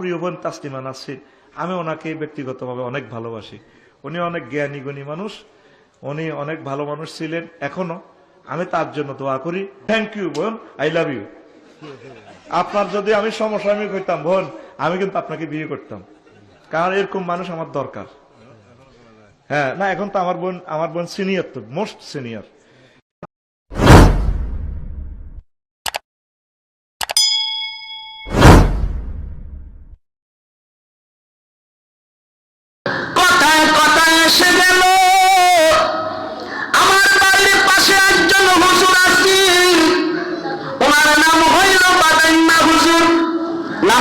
প্রিয় বোন তাসলিমা নাসরিন, আমি ওনাকে ব্যক্তিগতভাবে অনেক ভালোবাসি। উনি অনেক জ্ঞানী, গুণী মানুষ, উনি অনেক ভালো মানুষ ছিলেন এখনও। আমি তার জন্য দোয়া করি। থ্যাংক ইউ বোন। আই লাভ ইউ আপনার যদি আমি সমসাময়িক হইতাম, বোন, আমি কিন্তু আপনাকে বিয়ে করতাম। কারণ এরকম মানুষ আমার দরকার। হ্যাঁ না, এখন তো আমার বোন আমার বোন সিনিয়র তো মোস্ট সিনিয়র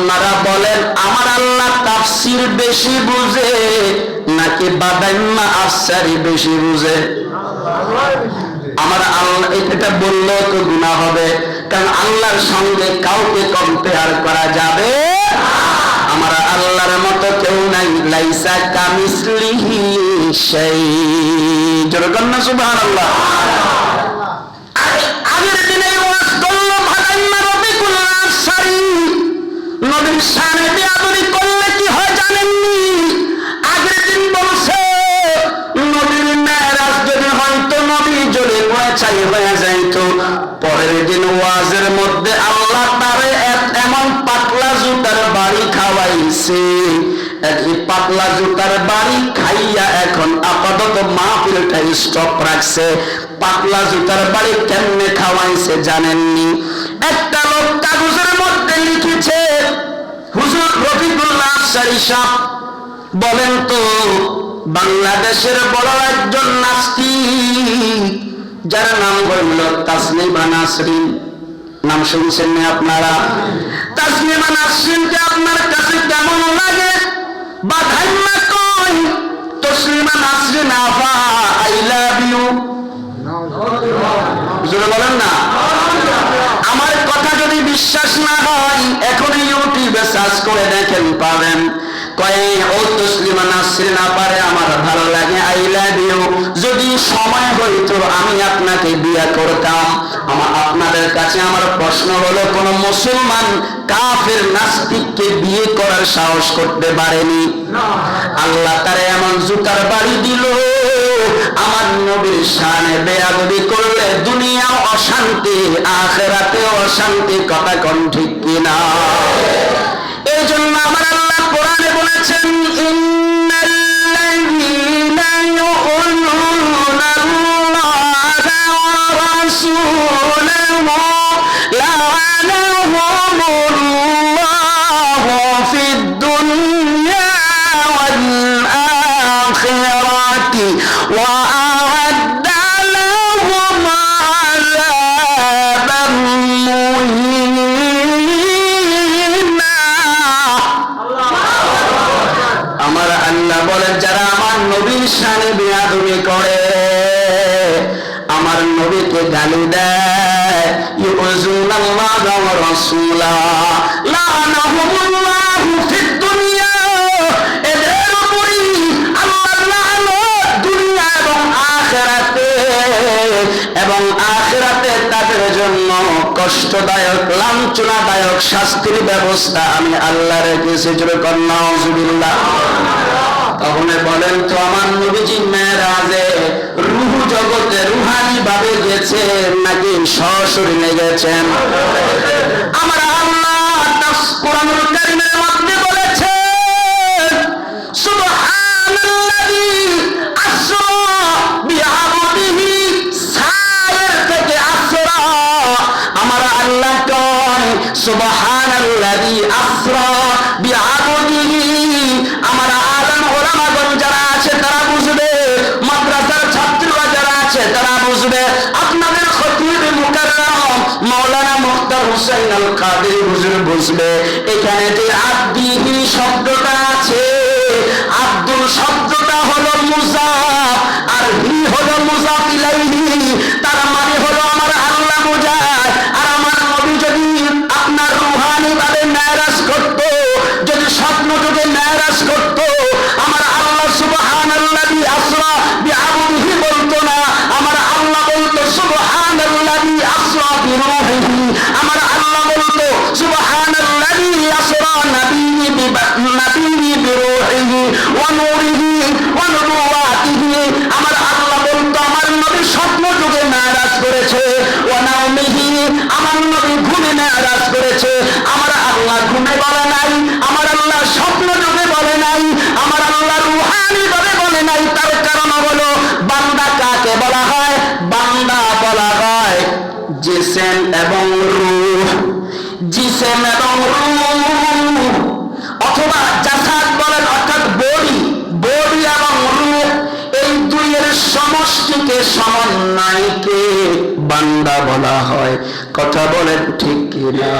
আপনারা বলেন, আমার আল্লাহ তাফসির বেশি বুঝে, নাকি বাদাইম্মা আফসারি বেশি বুঝে? আমার আল্লাহ, এটা বললেও তো গুণা হবে, কারণ আল্লাহর সঙ্গে কাউকে কম্পেয়ার করা যাবে আমার আল্লাহর মতো কেউ নাই, লাইসা কামিসলিহি সেই না, সুবহানাল্লাহ। পাতলা জুতার বাড়ি খাইয়া এখন আপাতত রাখছে। পাতলা জুতার বাড়ি কেমনে খাওয়াইছে জানেননি? একটা লোক কাগজের মধ্যে লিখেছে, হুজুর রফিকুল্লাহ বলেন তো, বাংলাদেশের বড় একজন নাস্তিক, যার নাম হইল তাসলিমা নাসরিন। নাম শুনছেন আপনারা? তাসলিমা নাসরিনকে আপনার কাছে কেমন লাগে? বাধাইমা কই, তসলিমা নাসরিন আফা আই লাভ ইউ। বলেন না? আমার কথা যদি বিশ্বাস না হয় এখন ইউটিউবে সার্চ করে দেখেন, পাবেন। কয়ে, ও তসলিমা নাসরিন আপারে আমার ভালো লাগে, আই লাভ যদি সময় হইতো, আমি আপনাকে বিয়ে করতাম। আমার আপনাদের কাছে আমার প্রশ্ন হলো কোন মুসলমান কাফের নাস্তিককে বিয়ে করার সাহস করতে পারেনি? আল্লাহ তারে এমন জুতার বাড়ি দিল আমার নবীর শানে বেয়াদবি করলে দুনিয়া অশান্তি আখেরাতে অশান্তি কথা কোন ঠিক কিনা? এই জন্য আমার আল্লাহ কোরআনে বলেছেন আমার আল্লাহ বলেন, যারা আমার নবীর সানে বিয়াদবি করে, আমার নবীকে গালি দেয় ইউজুন আল্লাহ ওয়া রাসূলা দুনিয়া, এদের উপরই আল্লাহর এবং আখিরাতে তাদের জন্য কষ্টদায়ক, লাঞ্ছনাদায়ক শাস্তির ব্যবস্থা আমি আল্লাহ রেখেছি যেরকম নাউজুবিল্লাহ। তখন বলেন তো আমার নবীজি মেয়েরাজে রুহু জগতে রুহানি ভাবে গেছেন নাকি সশরীরে গেছেন আমার আমার আল্লাহ কয়, সুবহানাল্লাযী আসরা। হুসাইন আল কাদের হুজুর বুঝবে এখানে যে আব্দিহি শব্দটা ঘুমে মেয়ারাজ করেছে। আমার আল্লাহ ঘুমে বলে নাই, আমার আল্লাহ স্বপ্ন যুগে বলে নাই, আমার আল্লাহ রুহানি ভাবে বলে নাই। তার কারণ হলো, বান্দা কাকে বলা হয়? বান্দা বলা হয় জিসেম এবং রুহ। জিসেম এবং রূহ বান্দা বলা হয়। কথা বলেন ঠিক কিনা?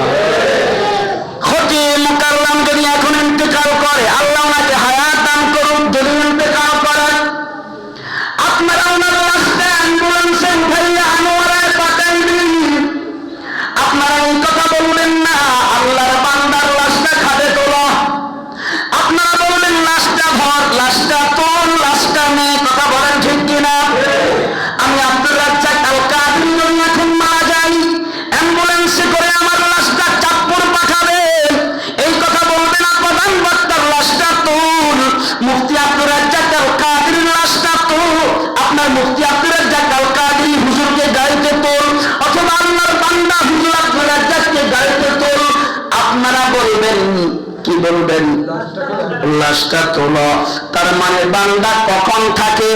তার মানে বান্দা কখন থাকে?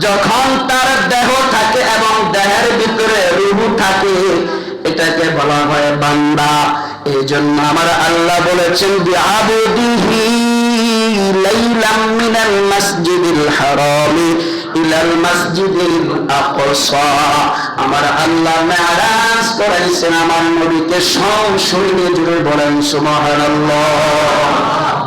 যখন তার দেহ থাকে এবং দেহের ভিতরে রুহু থাকে, এটাকে বলা হয় বান্দা। এই জন্য আমার আল্লাহ বলেছেন আমার নবীকে সব শরীরে জুড়ে বলেন, সুবহানাল্লাহ।